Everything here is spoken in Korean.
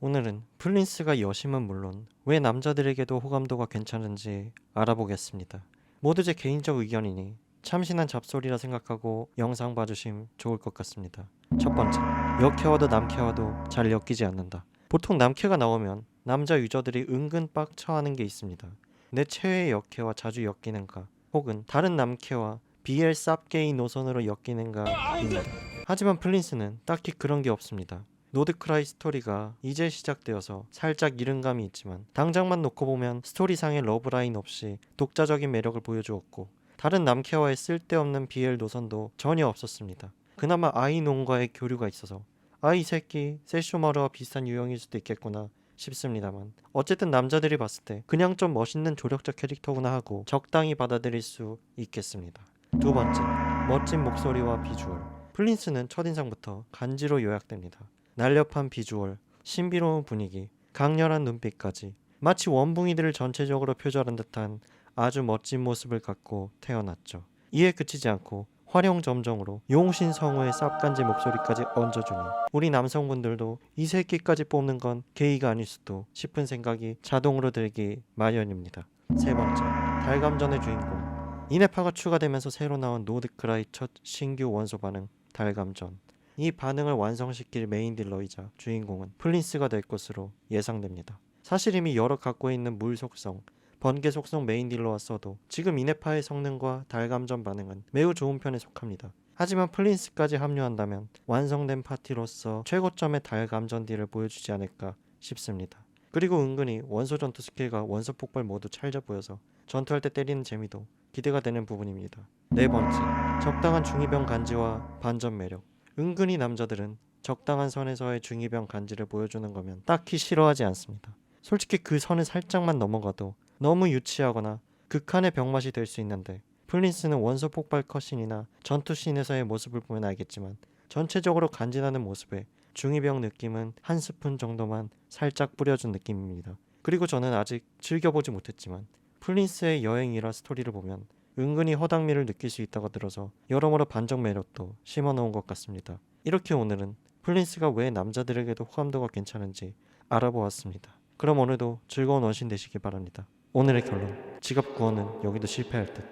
오늘은 플린스가 여심은 물론 왜 남자들에게도 호감도가 괜찮은지 알아보겠습니다. 모두 제 개인적 의견이니 참신한 잡소리라 생각하고 영상 봐주심 좋을 것 같습니다. 첫 번째, 역캐와도 남캐와도 잘 엮이지 않는다. 보통 남캐가 나오면 남자 유저들이 은근 빡쳐하는 게 있습니다. 내 최애의 역캐와 자주 엮이는가 혹은 다른 남캐와 BL 쌉게이 노선으로 엮이는가 입니다. 하지만 플린스는 딱히 그런 게 없습니다. 노드크라이 스토리가 이제 시작되어서 살짝 이른 감이 있지만 당장만 놓고 보면 스토리상의 러브라인 없이 독자적인 매력을 보여주었고 다른 남캐와의 쓸데없는 BL 노선도 전혀 없었습니다. 그나마 아이논과의 교류가 있어서 아이 새끼 세쇼마루와 비슷한 유형일 수도 있겠구나 싶습니다만 어쨌든 남자들이 봤을 때 그냥 좀 멋있는 조력자 캐릭터구나 하고 적당히 받아들일 수 있겠습니다. 두 번째, 멋진 목소리와 비주얼. 플린스는 첫인상부터 간지로 요약됩니다. 날렵한 비주얼, 신비로운 분위기, 강렬한 눈빛까지 마치 원붕이들을 전체적으로 표절한 듯한 아주 멋진 모습을 갖고 태어났죠. 이에 그치지 않고 활용점정으로 용신 성우의 쌉간지 목소리까지 얹어주니 우리 남성분들도 이 새끼까지 뽑는 건 게이가 아닐 수도 싶은 생각이 자동으로 들기 마련입니다. 세 번째, 달감전의 주인공. 이네파가 추가되면서 새로 나온 노드크라이 첫 신규 원소 반응 달감전. 이 반응을 완성시킬 메인 딜러이자 주인공은 플린스가 될 것으로 예상됩니다. 사실 이미 여러 갖고 있는 물 속성, 번개 속성 메인 딜러와 써도 지금 이네파의 성능과 달감전 반응은 매우 좋은 편에 속합니다. 하지만 플린스까지 합류한다면 완성된 파티로서 최고점의 달감전 딜을 보여주지 않을까 싶습니다. 그리고 은근히 원소 전투 스킬과 원소 폭발 모두 찰져 보여서 전투할 때 때리는 재미도 기대가 되는 부분입니다. 네 번째, 적당한 중이병 간지와 반전 매력. 은근히 남자들은 적당한 선에서의 중이병 간지를 보여주는 거면 딱히 싫어하지 않습니다. 솔직히 그 선을 살짝만 넘어가도 너무 유치하거나 극한의 병맛이 될 수 있는데 플린스는 원소 폭발 컷신이나 전투 씬에서의 모습을 보면 알겠지만 전체적으로 간지나는 모습에 중이병 느낌은 한 스푼 정도만 살짝 뿌려준 느낌입니다. 그리고 저는 아직 즐겨보지 못했지만 플린스의 여행이라 스토리를 보면 은근히 허당미를 느낄 수 있다고 들어서 여러모로 반전 매력도 심어놓은 것 같습니다. 이렇게 오늘은 플린스가 왜 남자들에게도 호감도가 괜찮은지 알아보았습니다. 그럼 오늘도 즐거운 원신 되시기 바랍니다. 오늘의 결론 지갑 구원은 여기도 실패할 듯